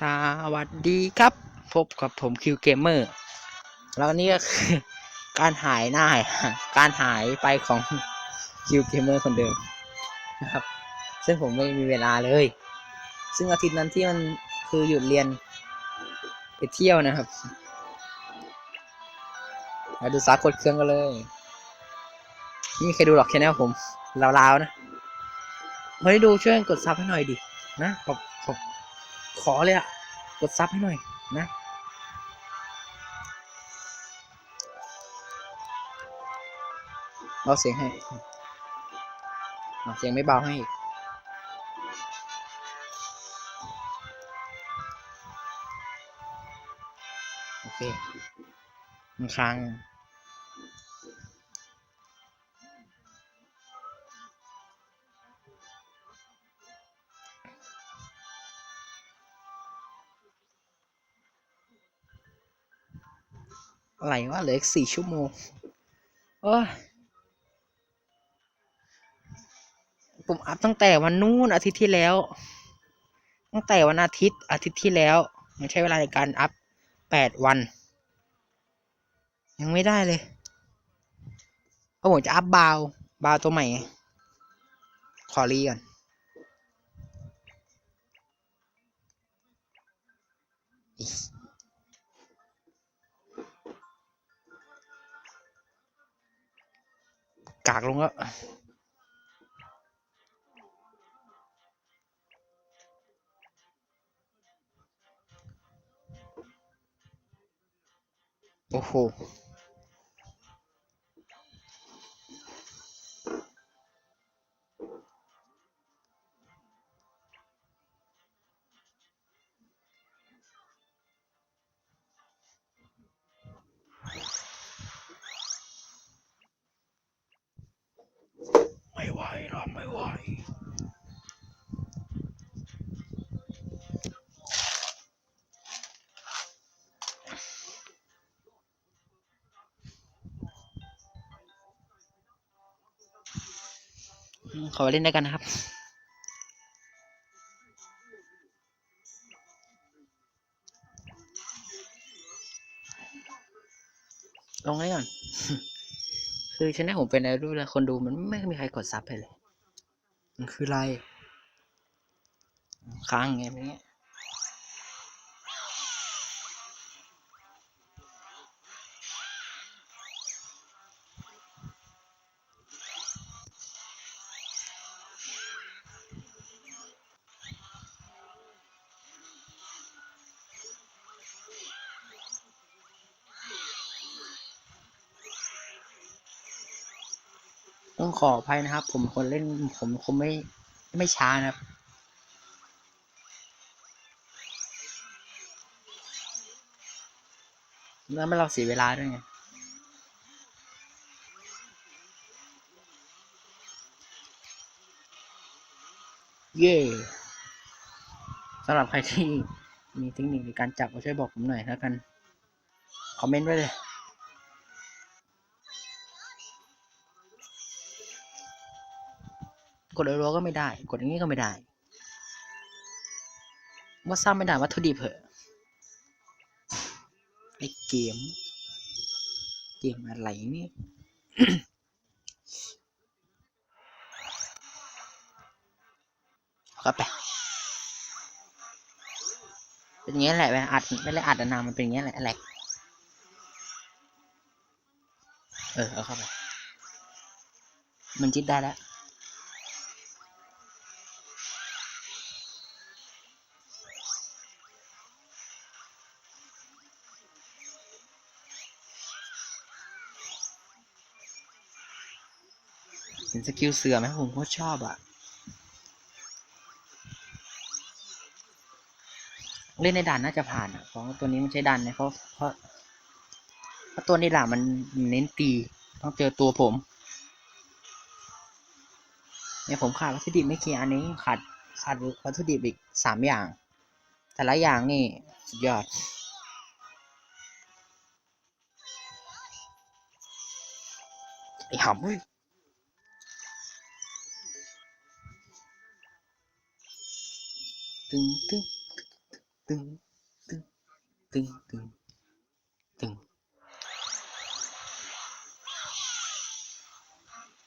สวัสดีครับ พบกับผมคิวเกมเมอร์แล้วนี่ก็คือ การหายหน้าการหายไปของคิวเกมเมอร์คนเดิมนะครับ ซึ่งผมไม่มีเวลาเลย ซึ่งอาทิตย์นั้นที่มันคือหยุดเรียน ไปเที่ยวนะครับมาดูซากดเครื่องกันเลยนี่ม่เคยดูหรอกแค่แนลผมลาวๆนะไม่ได้ดูช่วยกดซับให้หน่อยดินะผมผม ขอเลยอะกดซับให้หน่อยนะเบาเสียงให้เอาเสียงไม่เบาให้อีกโอเคมันค้าง อะไรวะเหลืออีกสี่ชั่วโมงโอ้ผมอัพตั้งแต่วันนู้นอาทิตย์ที่แล้ว ตั้งแต่วันอาทิตย์อาทิตย์ที่แล้ว มันใช้เวลาในการอัพแปดวัน ยังไม่ได้เลยเพราะผมจะอัพบาวบาวตัวใหม่ ขอรีก่อนากลงแล้วโอ้โห รอกไม่ไหวขอเล่นด้วยกันนะครับลงให้ก่อน คือชแนลผมเป็นอะไรรู้แล้วคนดูมันไม่มีใครกดซับไปเลย มันคืออะไร ค้างไงแบบนี้ ต้องขออภัยนะครับ ผมคนเล่นผมคงไม่ไม่ช้านะครับแล้วไม่เราเสียเวลาด้วยไงเย่สำหรับใครที่มีเทคนิคในการจับก็ช่วยบอกผมหน่อยแล้วกัน คอมเมนต์ไว้เลย กดรัวๆก็ไม่ได้ กดอย่างนี้ก็ไม่ได้ ว่าสร้างไม่ได้วัตถุดิบเหอะไอเกม เกมอะไรนี่ก็ไปเป็นอย่างนี้แหละเวลาอัดไม่ได้อัดนานมันเป็นอย่างนี้แหละแหลกเออเอาเข้าไปมันจิตได้แล้ว เห็นสกิลเสือไหมผมโคตรชอบอะเล่นในด่านน่าจะผ่านอะเพราะตัวนี้มันใช้ดันนะเพราะเพราะเพราะตัวนี้ด่านมันเน้นตีต้องเจอตัวผมเนี่ยผมขาดวัตถุดิบไม่กี่อันนี้ขาดขาดวัตถุดิบอีกสามอย่าง แต่ละอย่างนี่สุดยอดไอ้หำ ตึงตึงตึงตึงตึงตึงตึง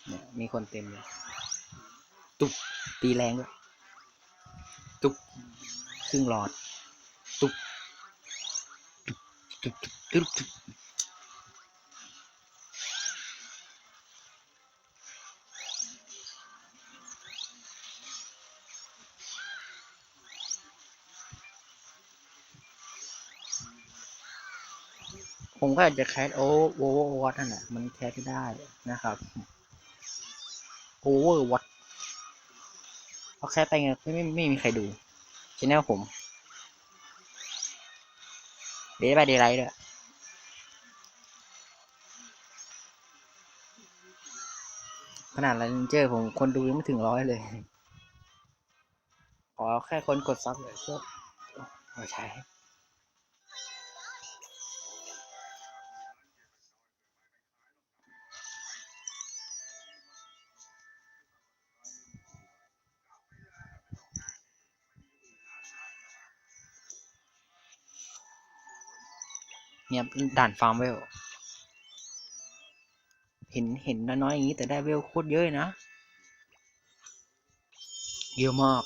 เนี่ยมีคนเต็มเลยตุบตีแรงด้วยตุบครึ่งหลอดตุบตุบตุบตุบตุบ ผมก็อาจจะแคสโอเวอร์วอตนั่นแหละมันแคสได้นะครับโอเวอร์วอตเพราะแคสไปไงไม่ไม่มีใครดูชแนลผมเดย์ไปเดย์ไรด้วยขนาดไรเจอร์ผมคนดูยังไม่ถึงร้อยเลยขอแค่คนกดซับเลยก็เอาใช้ เนี่ยด่านฟาร์มเวล เห็นเห็นน้อยๆอย่างนี้แต่ได้เวลโคตรเยอะนะ เยอะมาก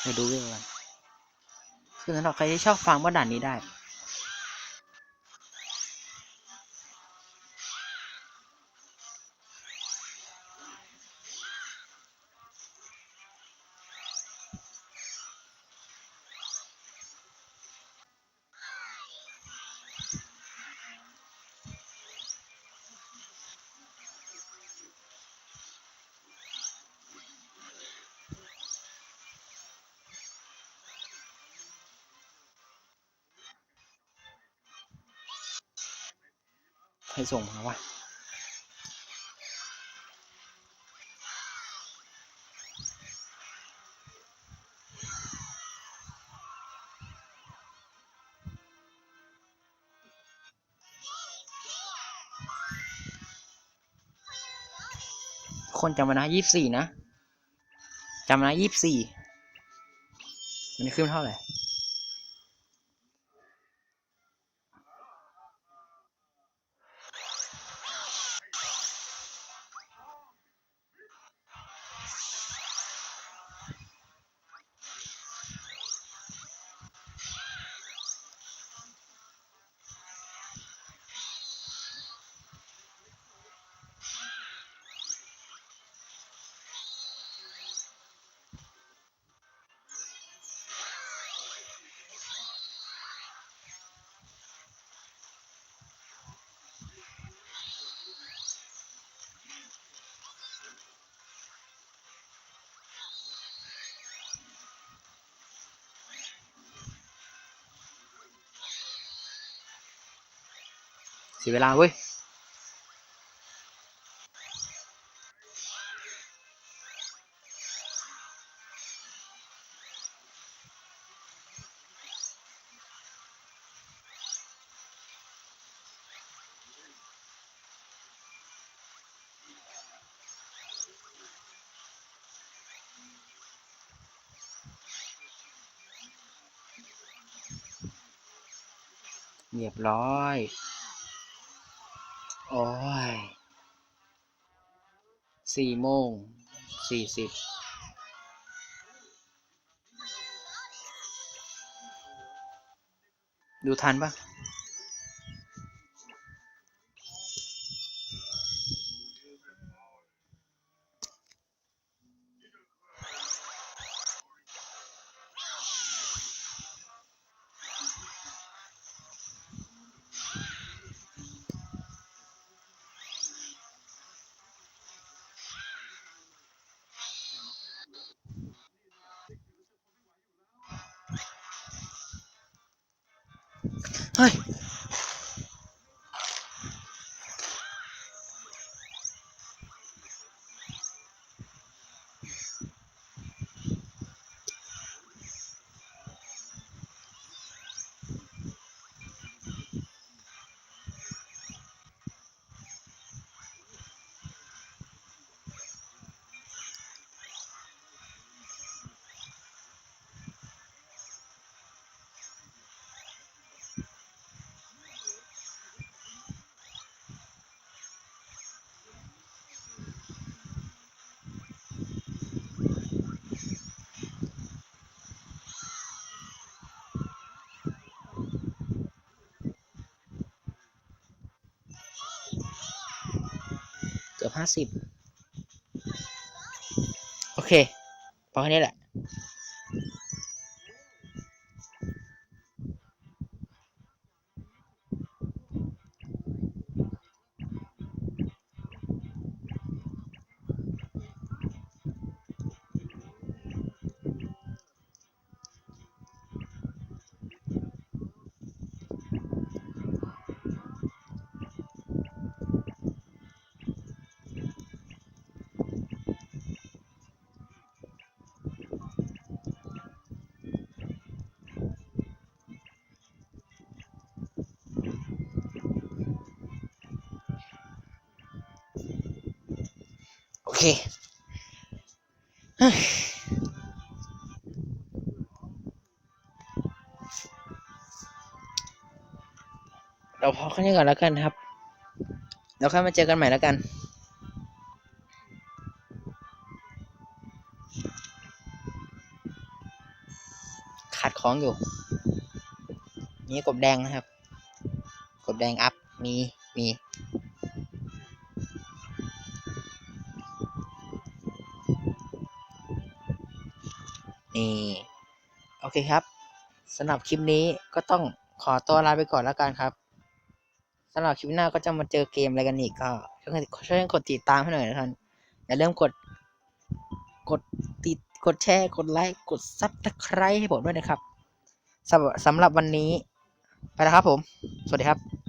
ไปดูเวลกันคือสำหรับใครที่ชอบฟังว่าด่านนี้ได้ ให้ส่งมาวะคนจำนะยี่สิบสี่นะจำนะยี่สิบสี่มันขึ้นเท่าไหร่ สียเวลาเว้ยเรียบร้อย โอ้ยสี่โมงสี่สิบดูทันปะ เฮ้ กือบห้าสิบโอเคพอแค่นี้แหละ เคเฮ้ยเราพอแค่นี้ก่อนแล้วกันครับแล้วค่อยมาเจอกันใหม่แล้วกัน ขาดของอยู่ นี่กบแดงนะครับ กบแดงอัพ มี มี เคครับสำหรับคลิปนี้ก็ต้องขอตัวลาไปก่อนแล้วกันครับสำหรับคลิปหน้าก็จะมาเจอเกมอะไรกันอีกก็ช่วยกดติดตามให้หน่อยนะครับอย่าลืมกด กดติดกดแชร์ กดไลค์กดซับสไครต์ให้ผมด้วยนะครับสำหรับวันนี้ ไปแล้วครับผม สวัสดีครับ